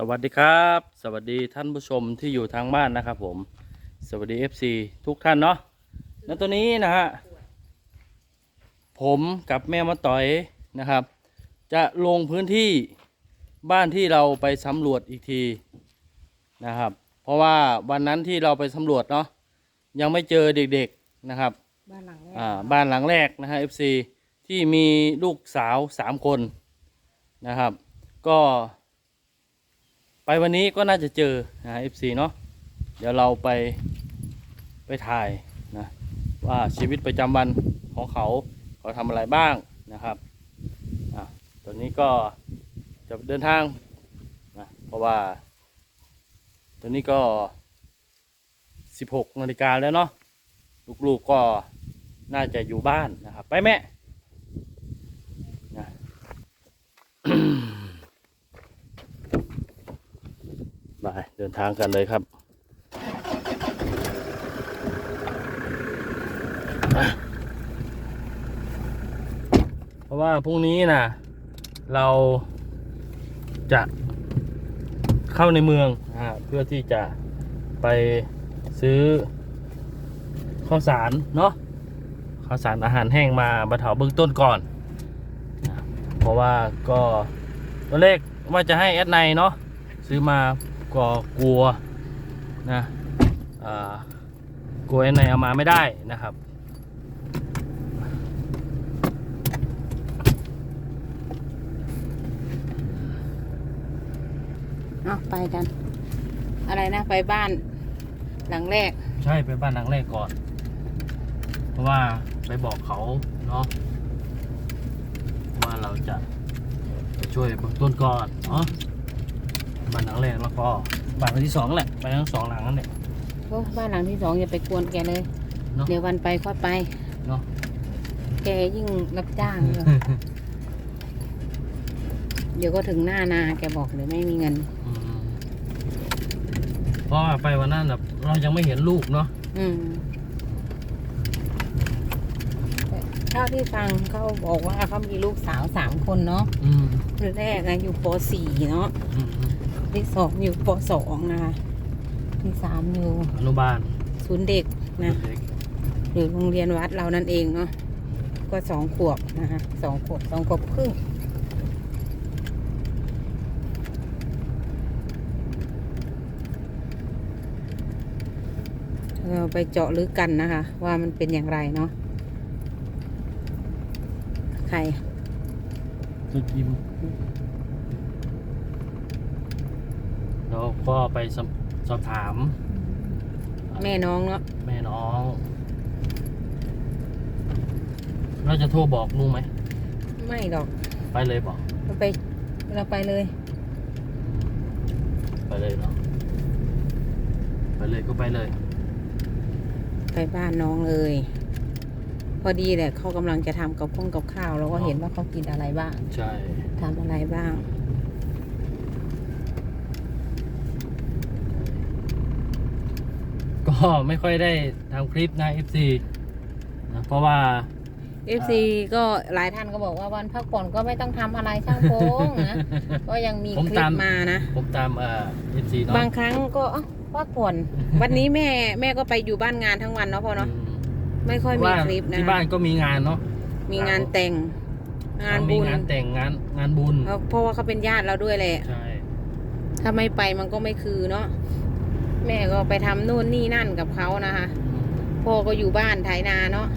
สวัสดีครับ สวัสดีท่านผู้ชมที่อยู่ทางบ้านนะครับผม สวัสดี FC ทุกท่านเนาะแล้วตัวนี้นะฮะผมกับแม่มาต่อยนะครับ จะลงพื้นที่บ้านที่เราไปสำรวจอีกทีนะครับ เพราะว่าวันนั้นที่เราไปสำรวจเนาะยังไม่เจอเด็กๆนะครับ บ้านหลังแรกอ่าบ้านหลังแรกนะฮะ FC ที่มีลูกสาวสามคนนะครับ ก็ ไปวันนี้ก็น่าจะเจอนะฮะ FC เนาะเดี๋ยวเราไปไปถ่ายนะว่าชีวิตประจำวันของเขาเขาทำอะไรบ้างนะครับอะตอนนี้ก็จะเดินทางนะเพราะว่า ตอนนี้ก็ 16นาฬิกาแล้วเนาะลูกๆก็น่าจะอยู่บ้านนะครับ ไปแม่ ไปเดินทางกันเลยครับเพราะว่าพรุ่งนี้นะเราจะเข้าในเมืองอเพื่อที่จะไปซื้อข้าวสารเนาะข้าวสารอาหารแห้งมาบรรเทาเบื้องต้นก่อน เพราะว่าก็ตอนแรกว่าจะให้แอดไนเนาะซื้อมา ก็กลัวนะอ่ากลัวแอดไนเอามาไม่ได้นะครับ เอาไปกัน อะไรนะไปบ้านหลังแรก ใช่ไปบ้านหลังแรกก่อน เพราะว่าไปบอกเขาเนาะว่าเราจะไปช่วยเบื้องต้นก่อนเนาะ บ้านหลังแรกแล้วก็บ้านหลังที่สองแหละไปทั้งสองหลังนั่นแหละโอ้บ้านหลังที่สองอย่าไปกวนแกเลย เนาะ เดี๋ยววันไปค่อยไป เนาะ แกยิ่งรับจ้างอยู่เดี๋ยวก็ถึงหน้านาแกบอกเดี๋ยวไม่มีเงิน อืมเพราะว่าไปวันนั้นแบบเรายังไม่เห็นลูกเนาะอืมแต่เท่าที่ฟังเขาบอกว่าเขามีลูกสาวสามคนเนาะอืม คนแรกนะอยู่ปสี่เนาะอืมอืม ที่สองอยู่ปสองนะคะที่สามอยู่อนุบาลศูนย์เด็กนะเด็กหรือโรงเรียนวัดเรานั่นเองเนาะก็สองขวบนะคะสองขวบสองขวบครึ่งเราไปเจาะลึกกันนะคะ ว่ามันเป็นอย่างไรเนาะใครคือกิม แล้วก็ไปสอบสอบถาม แม่น้องเนาะแม่น้องเราจะโทรบอกลุงไหม ไม่หรอกไปเลยบอก เราไปเราไปเลย ไปเลยเนาะ ไปเลยก็ไปเลย ไปบ้านน้องเลย พอดีแหละเขากำลังจะทำกับข้องกับข้าวเราก็เห็นว่าเขากินอะไรบ้างใช่ ทำอะไรบ้าง ก็ ไม่ค่อยได้ทำคลิปนะ FC นะเพราะว่า FC ก็หลายท่านก็บอกว่าวันพักผ่อนก็ไม่ต้องทำอะไรช่างโพงนะ ก็ยังมีผมคลิตาปมมานะ ผมตามเอ่อ FC เนาะบางครั้งก็เอ้าพักผ่อน วันนี้แม่แม่ก็ไปอยู่บ้านงานทั้งวันเนาะพ่อเนาะอืมไม่ค่อยมีว่าคลิปนะที่บ้านก็มีงานเนาะ มีงานแต่ง งานมีบุญงานแต่งงานงานบุญ เพราะเพราะว่าเขาเป็นญาติเราด้วยแหละ ใช่ ถ้าไม่ไปมันก็ไม่คือเนาะ แม่ก็ไปทำนู่นนี่นั่นกับเขานะคะ พ่อก็อยู่บ้านไถนาเนาะ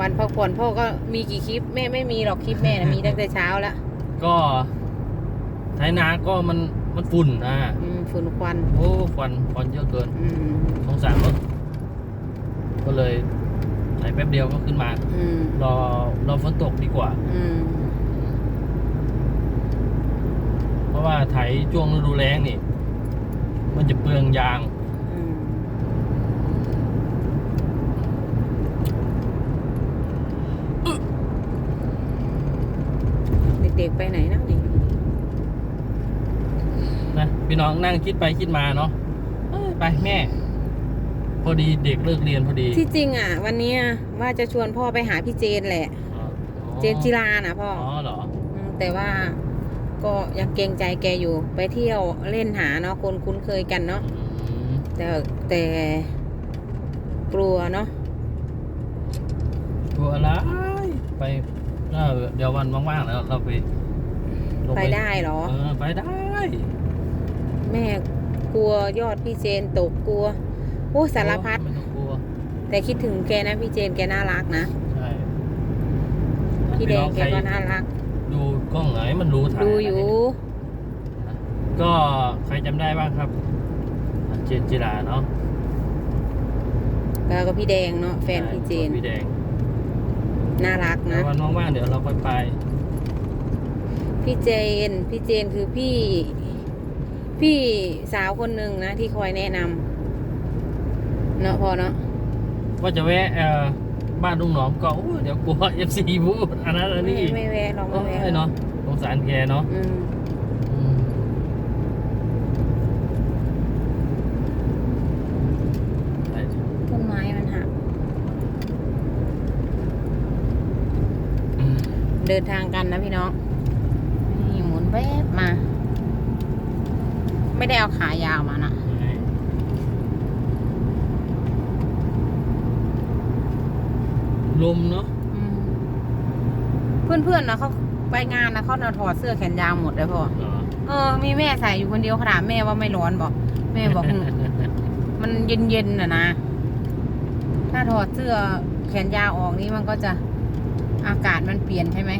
วันพักผ่อนพ่อก็มีกี่คลิปแม่ไม่มีหรอกคลิปแม่นะมีตั้งแต่เช้าแล้วก็ไถนาก็มันมันฝุ่นอะอืมฝุ่นควันโอ้ควันควันเยอะเกินอืมสงสารรถก็เลยใช้แป๊บเดียวก็ขึ้นมา อืมรอรอฝนตกดีกว่า อืมเพราะว่าไถช่วงฤดูแล้งนี่ มันจะเปลืองยางอืมเด็กๆไปไหนนะนี่นะพี่น้องนั่งคิดไปคิดมาเนาะเอ้ยไปแม่ พอดีเด็กเลิกเรียนพอดีที่จริงอะ วันเนี้ยว่าจะชวนพ่อไปหาพี่เจนแหละ อ๋อเจนจิลานะพ่ออ๋อเหรอมแต่ว่า ก็ยังเกรงใจแกอยู่ไปเที่ยวเล่นหาเนาะคนคุ้นเคยกันเนาะอืมแต่แต่กลัวเนาะกลัวอะไรไปเออเดี๋ยววันว่างๆแล้วเราไปลงไปได้เหรอเออไปได้ แม่กลัวยอดพี่เจนตกกลัวโอ้สารพัดไม่ต้องกลัวแต่คิดถึงแกนะพี่เจนแกน่ารักนะใช่พี่แดงน้อแกใครก็น่ารัก ดูกล้องไหนมันรู้ทันดูอยู่ ก็ใครจำได้บ้างครับเจนจิราเนาะแล้วก็พี่แดงเนาะแฟนพี่เจน พี่แดงน่ารักแล้นะววันว่างๆเดี๋ยวเราไปไป พี่เจน พี่เจนคือพี่ พี่สาวคนหนึ่งนะ ที่คอยแนะนำเนาะพอเนาะว่าจะแวะเอ่อ บ้านลุงหนอมก็โอ้ยเดี๋ยวกลัว FC พูดอันนั้นอันไม่นี้อีกไม่แวะเราโอ้ไม่แวะยเนาะสงสารแกเนาะอืมอืมใช่ต้นไม้มันหักอืมเดินทางกันนะพี่น้องนี่หมุนแวบมา ไม่ได้เอาขายาวมานะ ใช่ ลมเนาะอืมเพื่อนๆนะเขาไปงานนะเขาเอาถอดเสื้อแขนยาวหมดเลยพ่อเหรอเออ มีแม่ใส่อยู่คนเดียวขนาดแม่ว่าไม่ร้อนบอกแม่บอกอืมมันเย็นๆน่ะนะถ้าถอดเสื้อแขนยาวออกนี่มันก็จะอากาศมันเปลี่ยนใช่ไหม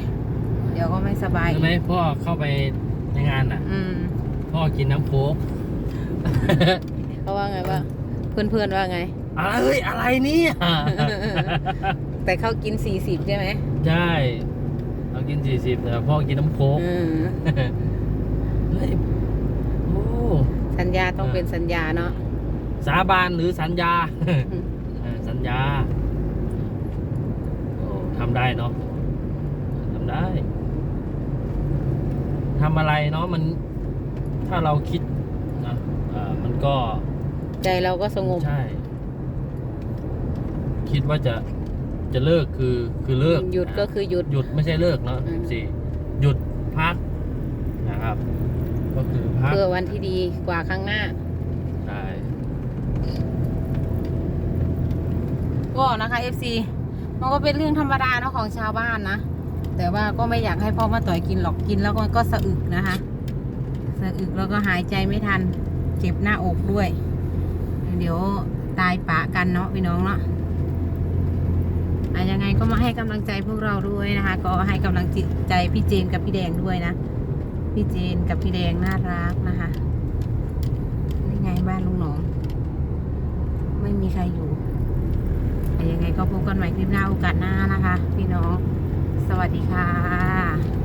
เดี๋ยวก็ไม่สบายใช่ไหมพ่อเข้าไปในงานอะอืมพ่อกินน้ำโค้กเขาว่าไงว่าเพื่อนๆว่าไงอะไรเอ้ยอะไรเนี่ย แต่เขากินสี่สิบใช่ไหมใช่เรากินสี่สิบแต่พ่อกินน้ำโค้กอืมเฮ้ยโอ้สัญญาต้องเป็นสัญญาเนาะสาบานหรือสัญญาเออสัญญาโอ้ทำได้เนาะทำได้ทำอะไรเนาะมัน ถ้าเราคิดนะเอ่อมันก็ ใจเราก็สงบ ใช่ คิดว่าจะ จะเลิกคือคือเลิกหยุดก็นะคือหยุด หยุดไม่ใช่เลิกเนาะอืมสี่หยุดพักนะครับ ก็คือพักเพื่อวันที่ดีกว่าข้างหน้าใช่ก็นะคะ FC มันก็เป็นเรื่องธรรมดาเนาะของชาวบ้านนะ แต่ว่าก็ไม่อยากให้พ่อมาต่อยกินหรอกกินแล้วมันก็สะอึกนะคะ สะอึกแล้วก็หายใจไม่ทัน เจ็บหน้าอกด้วย เดี๋ยวตายปะกันเนาะพี่น้องเนาะอะ ยังไงก็มาให้กำลังใจพวกเราด้วยนะคะ ก็ให้กำลังใจพี่เจนกับพี่แดงด้วยนะ พี่เจนกับพี่แดงน่ารักนะคะนี่ไงบ้านลุงหนอง ไม่มีใครอยู่ยังไงก็พบกันใหม่คลิปหน้าโอกาสหน้านะคะ พี่น้อง สวัสดีค่ะ